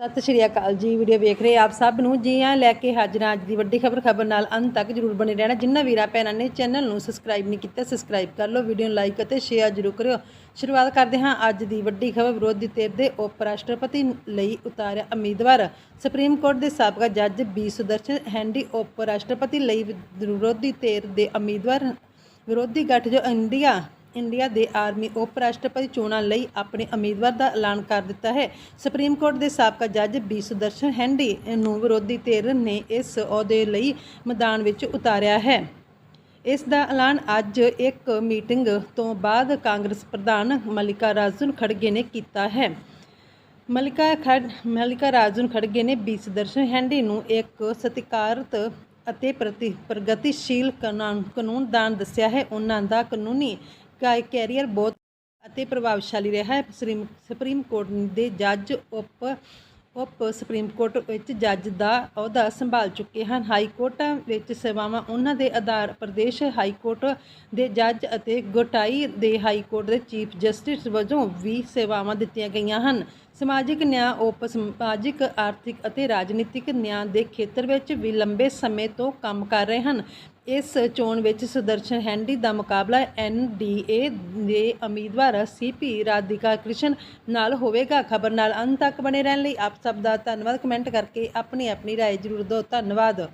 ਸਤਿ ਸ਼੍ਰੀ ਅਕਾਲ ਜੀ ਵੀਡੀਓ ਵੇਖ ਰਹੇ ਆਪ ਸਭ ਨੂੰ। ਜੀ ਆ ਲੈ ਕੇ ਹਾਜ਼ਰ ਅੱਜ ਦੀ ਵੱਡੀ ਖਬਰ ਖਬਰ ਨਾਲ ਅੰਤ ਤੱਕ ਜਰੂਰ ਬਣੇ ਰਹਿਣਾ। ਜਿੰਨਾ ਵੀਰਾਂ ਭੈਣਾਂ ਨੇ ਚੈਨਲ ਨੂੰ ਸਬਸਕ੍ਰਾਈਬ ਨਹੀਂ ਕੀਤਾ ਸਬਸਕ੍ਰਾਈਬ ਕਰ ਲਓ ਵੀਡੀਓ ਨੂੰ ਲਾਈਕ ਅਤੇ ਸ਼ੇਅਰ ਜਰੂਰ ਕਰਿਓ। ਸ਼ੁਰੂਆਤ ਕਰਦੇ ਹਾਂ ਅੱਜ ਦੀ ਵੱਡੀ ਖਬਰ, ਵਿਰੋਧੀ ਧਿਰ ਦੇ ਉਪ ਰਾਸ਼ਟਰਪਤੀ ਲਈ ਉਤਾਰਿਆ ਉਮੀਦਵਾਰ। ਸੁਪਰੀਮ ਕੋਰਟ ਦੇ ਸਾਬਕਾ ਜੱਜ ਬੀ ਸੁਦਰਸ਼ਨ ਹੈਂਡੀ ਉਪ ਰਾਸ਼ਟਰਪਤੀ ਲਈ ਵਿਰੋਧੀ ਧਿਰ ਦੇ ਉਮੀਦਵਾਰ, ਵਿਰੋਧੀ ਗਠਜੋ ਇੰਡੀਆ ਇੰਡੀਆ ਦੇ ਆਰਮੀ ਉਪ ਰਾਸ਼ਟਰਪਤੀ ਚੋਣਾਂ ਲਈ ਆਪਣੇ ਉਮੀਦਵਾਰ ਦਾ ਐਲਾਨ ਕਰ ਦਿੱਤਾ ਹੈ। ਸੁਪਰੀਮ ਕੋਰਟ ਦੇ ਸਾਬਕਾ ਜੱਜ ਬੀ ਸੁਦਰਸ਼ਨ ਹੈਂਡੀ ਨੂੰ ਵਿਰੋਧੀ ਧਿਰ ਨੇ ਇਸ ਅਹੁਦੇ ਲਈ ਮੈਦਾਨ ਵਿੱਚ ਉਤਾਰਿਆ ਹੈ। ਇਸ ਦਾ ਐਲਾਨ ਅੱਜ ਇੱਕ ਮੀਟਿੰਗ ਤੋਂ ਬਾਅਦ ਕਾਂਗਰਸ ਪ੍ਰਧਾਨ ਮਲਿਕਾ ਰਾਜਨ ਖੜਗੇ ਨੇ ਕੀਤਾ ਹੈ। ਮਲਿਕਾ ਖੜ ਮਲਿਕਾ ਰਾਜਨ ਖੜਗੇ ਨੇ ਬੀ ਸੁਦਰਸ਼ਨ ਹੈਂਡੀ ਨੂੰ ਇੱਕ ਸਤਿਕਾਰਤ ਅਤੇ ਪ੍ਰਤੀ ਪ੍ਰਗਤੀਸ਼ੀਲ ਕਾਨੂੰਨ, ਕਾਨੂੰਨਦਾਨ ਦੱਸਿਆ ਹੈ। ਉਹਨਾਂ ਦਾ ਕਾਨੂੰਨੀ ਕੈਰੀਅਰ ਬਹੁਤ ਅਤੇ ਪ੍ਰਭਾਵਸ਼ਾਲੀ ਰਿਹਾ ਹੈ। ਸੁਪਰੀਮ ਸੁਪਰੀਮ ਕੋਰਟ ਦੇ ਜੱਜ, ਉਪ ਉਪ ਸੁਪਰੀਮ ਕੋਰਟ ਵਿੱਚ ਜੱਜ ਦਾ ਅਹੁਦਾ ਸੰਭਾਲ ਚੁੱਕੇ ਹਨ। ਹਾਈ ਕੋਰਟਾਂ ਵਿੱਚ ਸੇਵਾਵਾਂ ਉਹਨਾਂ ਦੇ ਆਧਾਰ ਪ੍ਰਦੇਸ਼ ਹਾਈ ਕੋਰਟ ਦੇ ਜੱਜ ਅਤੇ ਗੋਟਾਈ ਦੇ ਹਾਈ ਕੋਰਟ ਦੇ ਚੀਫ ਜਸਟਿਸ ਵਜੋਂ ਵੀ ਸੇਵਾਵਾਂ ਦਿੱਤੀਆਂ ਗਈਆਂ ਹਨ। ਸਮਾਜਿਕ ਨਿਆਂ ਉਪ ਸਮਾਜਿਕ ਆਰਥਿਕ ਅਤੇ ਰਾਜਨੀਤਿਕ ਨਿਆਂ ਦੇ ਖੇਤਰ ਵਿੱਚ ਵੀ ਲੰਬੇ ਸਮੇਂ ਤੋਂ ਕੰਮ ਕਰ ਰਹੇ ਹਨ ਇਸ ਚੋਣ ਵਿੱਚ ਸੁਦਰਸ਼ਨ ਹੈਂਡੀ ਦਾ ਮੁਕਾਬਲਾ ਐਨਡੀਏ ਦੇ ਉਮੀਦਵਾਰ ਸੀਪੀ ਰਾਧਿਕਾ ਕ੍ਰਿਸ਼ਨ ਨਾਲ ਹੋਵੇਗਾ ਖਬਰ ਨਾਲ ਅੰਤ ਤੱਕ ਬਣੇ ਰਹਿਣ ਲਈ ਆਪ ਸਭ ਦਾ ਧੰਨਵਾਦ ਕਮੈਂਟ ਕਰਕੇ ਆਪਣੀ ਆਪਣੀ رائے ਜ਼ਰੂਰ ਦਿਓ ਧੰਨਵਾਦ